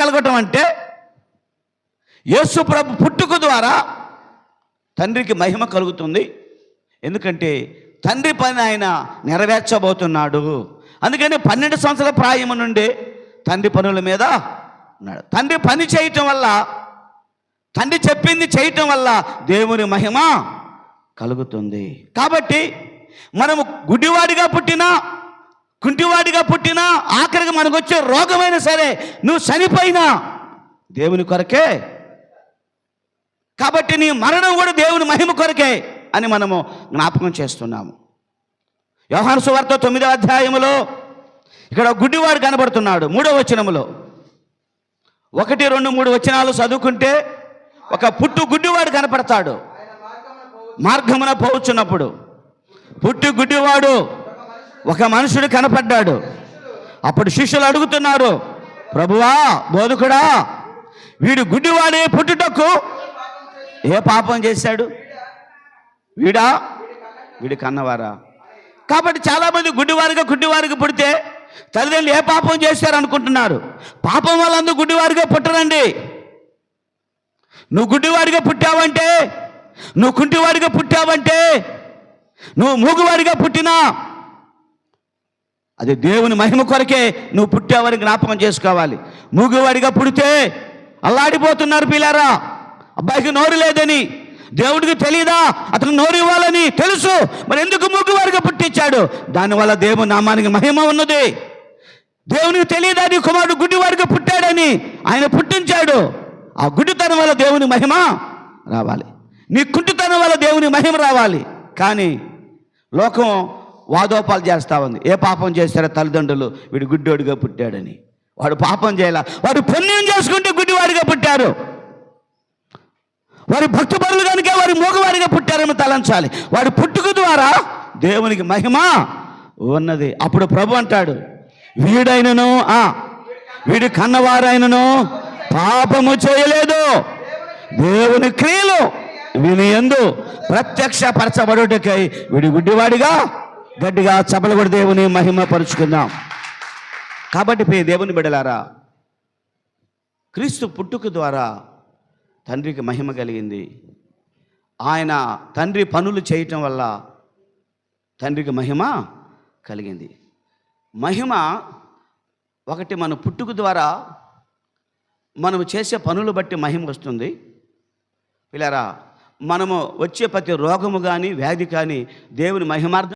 కలగటం అంటే యేసు ప్రభు పుట్టుక ద్వారా తండ్రికి మహిమ కలుగుతుంది. ఎందుకంటే తండ్రి పని ఆయన నెరవేర్చబోతున్నాడు. అందుకని పన్నెండు సంవత్సరాల ప్రాయము నుండి తండ్రి పనుల మీద ఉన్నాడు. తండ్రి పని చేయటం వల్ల తండ్రి చెప్పింది చేయటం వల్ల దేవుని మహిమ కలుగుతుంది. కాబట్టి మనము గుడ్డివాడిగా పుట్టినా కుంటివాడిగా పుట్టినా మనకు వచ్చే రోగమైనా సరే నువ్వు చనిపోయినా దేవుని కొరకే. కాబట్టి నీ మరణం కూడా దేవుని మహిమ కొరకే అని మనము జ్ఞాపకం చేస్తున్నాము. వ్యవహార సువార్త తొమ్మిదో అధ్యాయములో ఇక్కడ గుడ్డివాడు కనబడుతున్నాడు మూడో వచనములో. ఒకటి రెండు మూడు వచనాలు చదువుకుంటే ఒక పుట్టు గుడ్డివాడు కనపడతాడు. మార్గమున పోవచ్చున్నప్పుడు పుట్టు గుడ్డివాడు ఒక మనుషుడు కనపడ్డాడు. అప్పుడు శిష్యులు అడుగుతున్నారు ప్రభువా బోధకుడా వీడు గుడ్డివాడే పుట్టుటకు ఏ పాపం చేశాడు? వీడా? వీడి కన్నవారా? కాబట్టి చాలామంది గుడ్డివారిగా గుడ్డివారిగా పుడితే తల్లిదండ్రులు ఏ పాపం చేశారు అనుకుంటున్నారు? పాపం వల్ల అందరూ గుడ్డివారిగా పుట్టరండి. నువ్వు గుడ్డివాడిగా పుట్టావంటే నువ్వు కుంటివాడిగా పుట్టావంటే నువ్వు మూగువాడిగా పుట్టినా అది దేవుని మహిమ కొరకే నువ్వు పుట్టేవారిని జ్ఞాపకం చేసుకోవాలి. మూగువాడిగా పుడితే అల్లాడిపోతున్నారు పిల్లారా. అబ్బాయికి నోరు లేదని దేవుడికి తెలియదా అతను నోరు ఇవ్వాలని తెలుసు. మరి ఎందుకు మూగువాడిగా పుట్టించాడు? దానివల్ల దేవుని నామానికి మహిమ ఉన్నది. దేవునికి తెలియదా నీ కుమారుడు గుడ్డివాడిగా పుట్టాడని? ఆయన పుట్టించాడు. ఆ గుడ్డితనం వల్ల దేవుని మహిమ రావాలి. నీ కుంటితనం వల్ల దేవుని మహిమ రావాలి. కానీ లోకం వాదోపాలు చేస్తా ఉంది. ఏ పాపం చేస్తారో తల్లిదండ్రులు వీడు గుడ్డోడిగా పుట్టాడని. వాడు పాపం చేయాల. వాడు పుణ్యం చేసుకుంటే గుడ్డివాడిగా పుట్టారు. వారి భక్తి పరులు కనుక వారి మూగవారిగా పుట్టారేమో తలంచాలి. వాడి పుట్టుక ద్వారా దేవునికి మహిమ ఉన్నది. అప్పుడు ప్రభు అంటాడు వీడైనను ఆ వీడి కన్నవారైనను పాపము చేయలేదు. దేవుని క్రియలు వీని ఎందు ప్రత్యక్ష పరచబడుటకై వీడి గుడ్డివాడిగా గట్టిగా చపలబడి దేవుని మహిమ పరుచుకుందాం. కాబట్టి ప్రియ దేవుని బిడలారా క్రీస్తు పుట్టుక ద్వారా తండ్రికి మహిమ కలిగింది. ఆయన తండ్రి పనులు చేయటం వల్ల తండ్రికి మహిమ కలిగింది. మహిమ ఒకటి మన పుట్టుక ద్వారా మనము చేసే పనులు బట్టి మహిమ వస్తుంది. పిల్లరా మనము వచ్చే ప్రతి రోగము కానీ వ్యాధి కానీ దేవుని మహిమార్థం